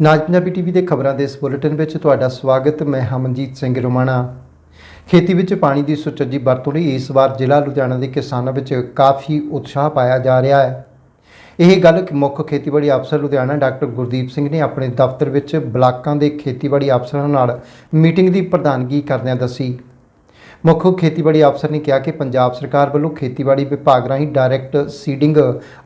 ਨਾਜ Punjabi TV ਦੇ ਖਬਰਾਂ ਦੇ ਇਸ ਬੁਲੇਟਿਨ ਵਿੱਚ ਤੁਹਾਡਾ ਸਵਾਗਤ, ਮੈਂ ਹਮਨਜੀਤ ਸਿੰਘ ਰੋਮਾਣਾ। ਖੇਤੀ ਵਿੱਚ ਪਾਣੀ ਦੀ ਸੁਚੱਜੀ ਵਰਤੋਂ ਲਈ ਇਸ ਵਾਰ ਜ਼ਿਲ੍ਹਾ ਲੁਧਿਆਣਾ ਦੇ ਕਿਸਾਨਾਂ ਵਿੱਚ ਕਾਫੀ ਉਤਸ਼ਾਹ ਪਾਇਆ ਜਾ ਰਿਹਾ ਹੈ। ਇਹ ਗੱਲ ਮੁੱਖ ਖੇਤੀਬਾੜੀ ਅਫਸਰ ਲੁਧਿਆਣਾ ਡਾਕਟਰ ਗੁਰਦੀਪ ਸਿੰਘ ਨੇ ਆਪਣੇ ਦਫ਼ਤਰ ਵਿੱਚ ਬਲਾਕਾਂ ਦੇ ਖੇਤੀਬਾੜੀ ਅਫਸਰਾਂ ਨਾਲ ਮੀਟਿੰਗ ਦੀ ਪ੍ਰਧਾਨਗੀ ਕਰਦਿਆਂ ਦੱਸੀ। ਮੁੱਖ ਖੇਤੀਬਾੜੀ ਅਫਸਰ ਨੇ ਕਿਹਾ ਕਿ ਪੰਜਾਬ ਸਰਕਾਰ ਵੱਲੋਂ ਖੇਤੀਬਾੜੀ ਵਿਭਾਗ ਰਾਹੀਂ ਡਾਇਰੈਕਟ ਸੀਡਿੰਗ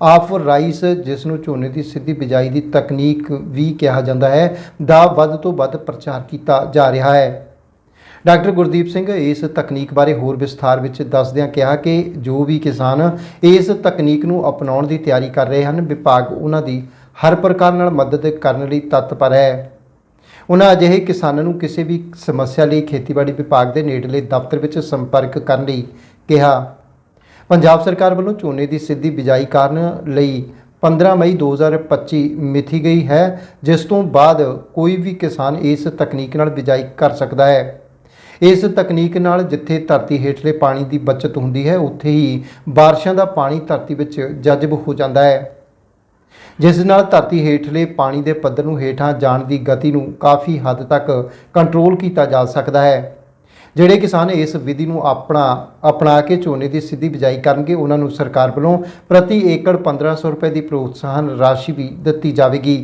ਆਫ ਰਾਈਸ ਜਿਸ ਨੂੰ ਝੋਨੇ ਦੀ ਸਿੱਧੀ ਬਿਜਾਈ ਦੀ ਤਕਨੀਕ ਵੀ ਕਿਹਾ ਜਾਂਦਾ ਹੈ, ਦਾ ਵੱਧ ਤੋਂ ਵੱਧ ਪ੍ਰਚਾਰ ਕੀਤਾ ਜਾ ਰਿਹਾ ਹੈ। ਡਾਕਟਰ ਗੁਰਦੀਪ ਸਿੰਘ ਇਸ ਤਕਨੀਕ ਬਾਰੇ ਹੋਰ ਵਿਸਥਾਰ ਵਿੱਚ ਦੱਸਦਿਆਂ ਕਿਹਾ ਕਿ ਜੋ ਵੀ ਕਿਸਾਨ ਇਸ ਤਕਨੀਕ ਨੂੰ ਅਪਣਾਉਣ ਦੀ ਤਿਆਰੀ ਕਰ ਰਹੇ ਹਨ, ਵਿਭਾਗ ਉਹਨਾਂ ਦੀ ਹਰ ਪ੍ਰਕਾਰ ਨਾਲ ਮਦਦ ਕਰਨ ਲਈ ਤਤਪਰ ਹੈ। ਉਹਨਾਂ ਅਜਿਹੇ ਕਿਸਾਨਾਂ ਨੂੰ ਕਿਸੇ ਵੀ ਸਮੱਸਿਆ ਲਈ ਖੇਤੀਬਾੜੀ ਵਿਭਾਗ ਦੇ ਨੇੜਲੇ ਦਫ਼ਤਰ ਵਿੱਚ ਸੰਪਰਕ ਕਰਨ ਲਈ ਕਿਹਾ। ਪੰਜਾਬ ਸਰਕਾਰ ਵੱਲੋਂ ਝੋਨੇ ਦੀ ਸਿੱਧੀ ਬਿਜਾਈ ਕਰਨ ਲਈ 15 ਮਈ 2025 ਮਿਥੀ ਗਈ ਹੈ, ਜਿਸ ਤੋਂ ਬਾਅਦ ਕੋਈ ਵੀ ਕਿਸਾਨ ਇਸ ਤਕਨੀਕ ਨਾਲ ਬਿਜਾਈ ਕਰ ਸਕਦਾ ਹੈ। ਇਸ ਤਕਨੀਕ ਨਾਲ ਜਿੱਥੇ ਧਰਤੀ ਹੇਠਲੇ ਪਾਣੀ ਦੀ ਬਚਤ ਹੁੰਦੀ ਹੈ, ਉੱਥੇ ਹੀ ਬਾਰਿਸ਼ਾਂ ਦਾ ਪਾਣੀ ਧਰਤੀ ਵਿੱਚ ਜਜ਼ਬ ਹੋ ਜਾਂਦਾ ਹੈ। ਜਿਸ ਨਾਲ ਧਰਤੀ ਹੇਠਲੇ ਪਾਣੀ ਦੇ ਪੱਧਰ ਨੂੰ ਹੇਠਾਂ ਜਾਣ ਦੀ ਗਤੀ ਨੂੰ ਕਾਫੀ ਹੱਦ ਤੱਕ ਕੰਟਰੋਲ ਕੀਤਾ ਜਾ ਸਕਦਾ ਹੈ। ਜਿਹੜੇ ਕਿਸਾਨ ਇਸ ਵਿਧੀ ਨੂੰ ਆਪਣਾ, ਅਪਣਾ ਕੇ ਝੋਨੇ ਦੀ ਸਿੱਧੀ ਬਿਜਾਈ ਕਰਨਗੇ, ਉਹਨਾਂ ਨੂੰ ਸਰਕਾਰ ਵੱਲੋਂ ਪ੍ਰਤੀ ਏਕੜ 1500 ਰੁਪਏ ਦੀ ਪ੍ਰੋਤਸਾਹਨ ਰਾਸ਼ੀ ਵੀ ਦਿੱਤੀ ਜਾਵੇਗੀ।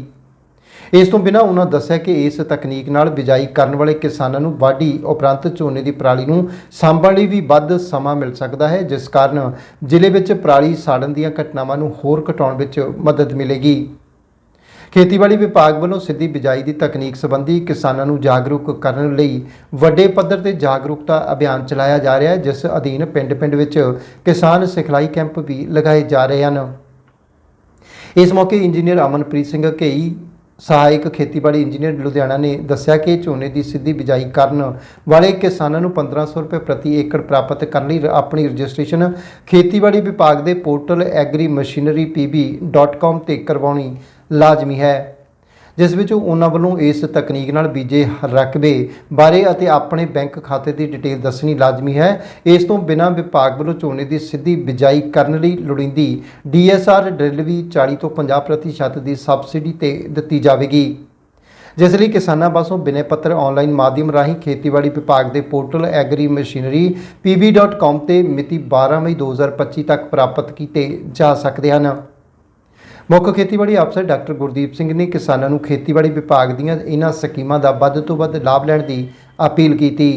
ਇਸ ਤੋਂ ਬਿਨਾਂ ਉਹਨਾਂ ਦੱਸਿਆ ਕਿ ਇਸ ਤਕਨੀਕ ਨਾਲ ਬਿਜਾਈ ਕਰਨ ਵਾਲੇ ਕਿਸਾਨਾਂ ਨੂੰ ਵਾਢੀ ਉਪਰੰਤ ਝੋਨੇ ਦੀ ਪਰਾਲੀ ਨੂੰ ਸਾਂਭਣ ਲਈ ਵੀ ਵੱਧ ਸਮਾਂ ਮਿਲ ਸਕਦਾ ਹੈ, ਜਿਸ ਕਾਰਨ ਜ਼ਿਲ੍ਹੇ ਵਿੱਚ ਪਰਾਲੀ ਸਾੜਨ ਦੀਆਂ ਘਟਨਾਵਾਂ ਨੂੰ ਹੋਰ ਘਟਾਉਣ ਵਿੱਚ ਮਦਦ ਮਿਲੇਗੀ। ਖੇਤੀਬਾੜੀ ਵਿਭਾਗ ਵੱਲੋਂ ਸਿੱਧੀ ਬਿਜਾਈ ਦੀ ਤਕਨੀਕ ਸੰਬੰਧੀ ਕਿਸਾਨਾਂ ਨੂੰ ਜਾਗਰੂਕ ਕਰਨ ਲਈ ਵੱਡੇ ਪੱਧਰ ਤੇ ਜਾਗਰੂਕਤਾ ਅਭਿਆਨ ਚਲਾਇਆ ਜਾ ਰਿਹਾ ਹੈ, ਜਿਸ ਅਧੀਨ ਪਿੰਡ-ਪਿੰਡ ਵਿੱਚ ਕਿਸਾਨ ਸਿਖਲਾਈ ਕੈਂਪ ਵੀ ਲਗਾਏ ਜਾ ਰਹੇ ਹਨ। ਇਸ ਮੌਕੇ ਇੰਜੀਨੀਅਰ ਅਮਨਪ੍ਰੀਤ ਸਿੰਘ ਘੇਈ ਸਹਾਇਕ ਖੇਤੀਬਾੜੀ ਇੰਜੀਨੀਅਰ ਲੁਧਿਆਣਾ ਨੇ ਦੱਸਿਆ ਕਿ ਝੋਨੇ ਦੀ ਸਿੱਧੀ ਬਿਜਾਈ ਕਰਨ ਵਾਲੇ ਕਿਸਾਨਾਂ ਨੂੰ 1500 ਰੁਪਏ ਪ੍ਰਤੀ ਏਕੜ ਪ੍ਰਾਪਤ ਕਰਨ ਲਈ ਆਪਣੀ ਰਜਿਸਟ੍ਰੇਸ਼ਨ ਖੇਤੀਬਾੜੀ ਵਿਭਾਗ ਦੇ ਪੋਰਟਲ agrimachinerypb.com ਤੇ ਕਰਵਾਉਣੀ ਲਾਜ਼ਮੀ ਹੈ। ਜਿਸ ਵਿੱਚ ਉਹਨਾਂ ਵੱਲੋਂ ਇਸ ਤਕਨੀਕ ਨਾਲ ਬੀਜੇ ਰਕਬੇ ਬਾਰੇ ਅਤੇ ਆਪਣੇ ਬੈਂਕ ਖਾਤੇ ਦੀ ਡਿਟੇਲ ਦੱਸਣੀ ਲਾਜ਼ਮੀ ਹੈ। ਇਸ ਤੋਂ ਬਿਨਾਂ ਵਿਭਾਗ ਵੱਲੋਂ ਝੋਨੇ ਦੀ ਸਿੱਧੀ ਬਿਜਾਈ ਕਰਨ ਲਈ ਲੋੜੀਂਦੀ ਡੀਐਸਆਰ ਡਰਿਲ ਵੀ 40 ਤੋਂ 50% ਦੀ ਸਬਸਿਡੀ ਤੇ ਦਿੱਤੀ ਜਾਵੇਗੀ। ਜਿਸ ਲਈ ਕਿਸਾਨਾਂ ਪਾਸੋਂ ਬਿਨੇ ਪੱਤਰ ਆਨਲਾਈਨ ਮਾਧਿਅਮ ਰਾਹੀਂ ਖੇਤੀਬਾੜੀ ਵਿਭਾਗ ਦੇ ਪੋਰਟਲ ਐਗਰੀ ਮਸ਼ੀਨਰੀ pb.com ਤੇ ਮਿਤੀ 12 ਮਈ 2025 ਤੱਕ ਪ੍ਰਾਪਤ ਕੀਤੇ ਜਾ ਸਕਦੇ ਹਨ। ਮੁੱਖ ਖੇਤੀਬਾੜੀ ਅਫਸਰ ਡਾਕਟਰ ਗੁਰਦੀਪ ਸਿੰਘ ਨੇ ਕਿਸਾਨਾਂ ਨੂੰ ਖੇਤੀਬਾੜੀ ਵਿਭਾਗ ਦੀਆਂ ਇਹਨਾਂ ਸਕੀਮਾਂ ਦਾ ਵੱਧ ਤੋਂ ਵੱਧ ਲਾਭ ਲੈਣ ਦੀ ਅਪੀਲ ਕੀਤੀ।